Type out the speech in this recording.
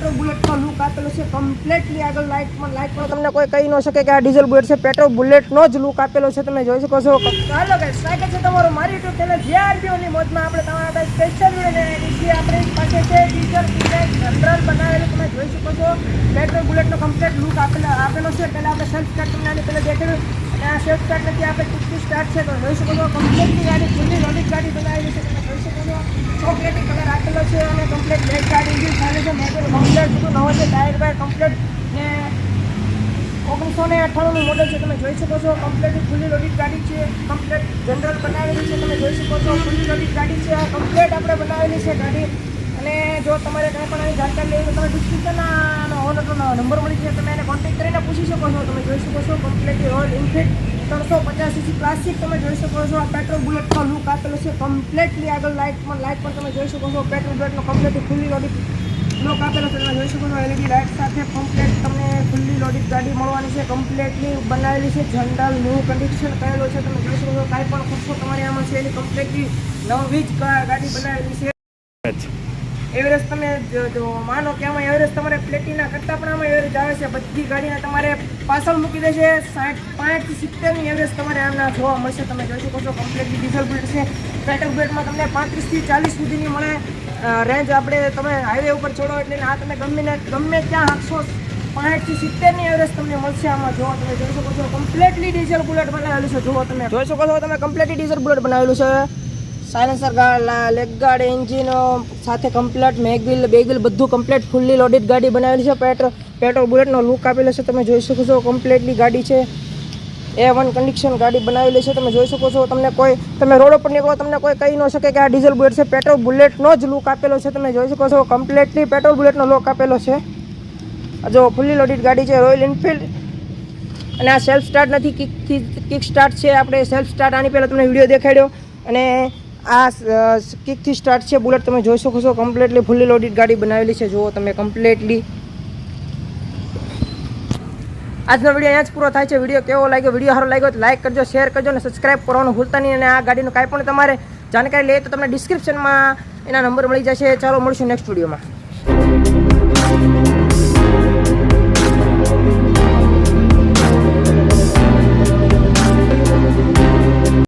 Petrol બુલેટનો look આપેલો છે completely આગળ લાઇટમાં લાઇટમાં પણ તમને કોઈ કહી ન શકે કે આ ડીઝલ બુલેટ છે પેટ્રોલ બુલેટનો જ લુક આપેલો છે તમે જોઈ શકો છો. ચાલો કે સ્વાગત છે તમારું મારી યુટ્યુબ ચેનલ જીઆરબીઓની મોજમાં. આપણે તમારા માટે સ્પેશિયલ વીડિયો લઈને આવી છીએ. આપણી પાસે છે ડીઝલ બુલેટ જનરલ બનાવેલું તમે જોઈ શકો છો. પેટ્રોલ બુલેટનો કમ્પ્લીટ લુક આપેલો આપેલો છે. પહેલાં આપણે સેલ્ફ સ્ટાર્ટ તમને આની પહેલાં દેખાડ્યું. અને આ સેલ્ફ સ્ટાર્ટ નથી આપણે કિકથી સ્ટાર્ટ છે. તો જોઈ શકો છો કમ્પ્લીટની ગાડી ફૂલી લોડિક ગાડી બનાવેલી છે. તમે જોઈ શકો છો. ચોકલેટી કલર આપેલો છે અને કમ્પ્લીટ બ્લેક ગાડી ઇન્જિન છે મોટર નવો છે, ટાયર બાય કમ્પ્લેટ ને ઓગણીસો ને અઠ્ઠાણુંનું મોડલ છે, તમે જોઈ શકો છો. કમ્પ્લેટ ફૂલી લોડિડ ગાડી છે કમ્પ્લેટ જનરલ બનાવેલી છે, તમે જોઈ શકો છો. ફૂલી લોડિડ ગાડી છે, આ કમ્પ્લેટ આપણે બનાવેલી છે ગાડી. અને જો તમારે કંઈ પણ આવી જાણકારી લેવી તમે ડિસ્ક્રિપ્શનના ઓનરનો નંબર મળી છે તમે એને કોન્ટેક્ટ કરીને પૂછી શકો છો. તમે જોઈ શકો છો કમ્પ્લેટ ઓલ એનફિલ્ડ ત્રણસો પચાસ સીસી ક્લાસિક તમે જોઈ શકો છો. આ પેટ્રોલ બુલેટનો લુક આપેલો છે કમ્પ્લેટલી આગળ લાઇટ પણ લાઇટ પણ તમે જોઈ શકો છો. પેટ્રોલ બુલેટનો કમ્પ્લેટ ખુલ્લી લોડિક લુક આપેલો તમે જોઈ શકો છો એલઈડી લાઇટ સાથે કમ્પ્લેટ તમને ખુલ્લી લોડિક ગાડી મળવાની છે કમ્પ્લેટલી બનાવેલી છે જનરલ ન્યૂ કન્ડિશન કરેલું છે, તમે જોઈ શકો છો, કાંઈ પણ ખર્ચો તમારે આમાં છે, એની કમ્પ્લેટલી નવી જ ગાડી બનાવેલી છે. એવરેજ તમે માનો કે આમાં એવરેજ તમારે પ્લેટિના કરતાં પણ આમાં એવરેજ આવે છે, બધી ગાડીને તમારે પાછળ મૂકી દેશે સાઠ પાંચથી સિત્તેરની એવરેજ તમારે આમના જોવા મળશે, તમે જોઈ શકો છો કમ્પ્લેટલી ડીઝલ બુલેટ છે. પેટ્રોલ બુલેટમાં તમને પાંત્રીસથી ચાલીસ સુધીની મળે રેન્જ આપણે તમે હાઈવે ઉપર ચડો એટલે આ તમે ગમે ગમે ત્યાં આઠસો પાંચથી સિત્તેરની એવરેજ તમને મળશે આમાં. જોવો તમે, જોઈ શકો છો કમ્પ્લીટલી ડીઝલ બુલેટ બનાવેલું છે. જોવો તમે. જોઈ શકો છો તમે કમ્પ્લીટલી ડીઝલ બુલેટ બનાવેલું છે. સાયલેન્સર લેગ ગાર્ડ એન્જિન સાથે કમ્પ્લીટ મેગવિલ બેગવિલ બધું કમ્પ્લીટ ફૂલ્લી લોડેડ ગાડી બનાવેલી છે. પેટ્રોલ પેટ્રોલ બુલેટનો લુક આપેલો છે. તમે જોઈ શકો છો કમ્પ્લીટલી ગાડી છે. એ વન કન્ડિશન ગાડી બનાવેલી છે. તમે જોઈ શકો છો, તમને કોઈ, તમે રોડ ઉપર નીકળો, તમને કોઈ કહી ન શકે કે આ ડીઝલ બુલેટ છે. પેટ્રોલ બુલેટનો જ લુક આપેલો છે. તમે જોઈ શકો છો કમ્પ્લેટલી પેટ્રોલ બુલેટનો લુક આપેલો છે. જો ફૂલ્લી લોડેડ ગાડી છે રોયલ એનફિલ્ડ અને આ સેલ્ફ સ્ટાર્ટ નથી કિકથી કિક સ્ટાર્ટ છે. આપણે સેલ્ફ સ્ટાર્ટ આની પહેલાં તમને વીડિયો દેખાડ્યો. અને આ કિકથી સ્ટાર્ટ છે બુલેટ તમે જોઈ શકો છો. કમ્પ્લેટલી ફૂલ્લી લોડેડ ગાડી બનાવેલી છે. જુઓ તમે કમ્પ્લીટલી આજનો વીડિયો અહીંયા જ પૂરો થાય છે. વીડિયો કેવો લાગ્યો? વીડિયો સારો લાગ્યો તો લાઈક કરજો શેર કરજો અને સબસ્ક્રાઈબ કરવાનું ભૂલતા નહીં અને આ ગાડીનું કાંઈ પણ તમારે જાણકારી લે તો તમને ડિસ્ક્રિપ્શનમાં એના નંબર મળી જશે. ચાલો, મળીશું નેક્સ્ટ વિડીયોમાં.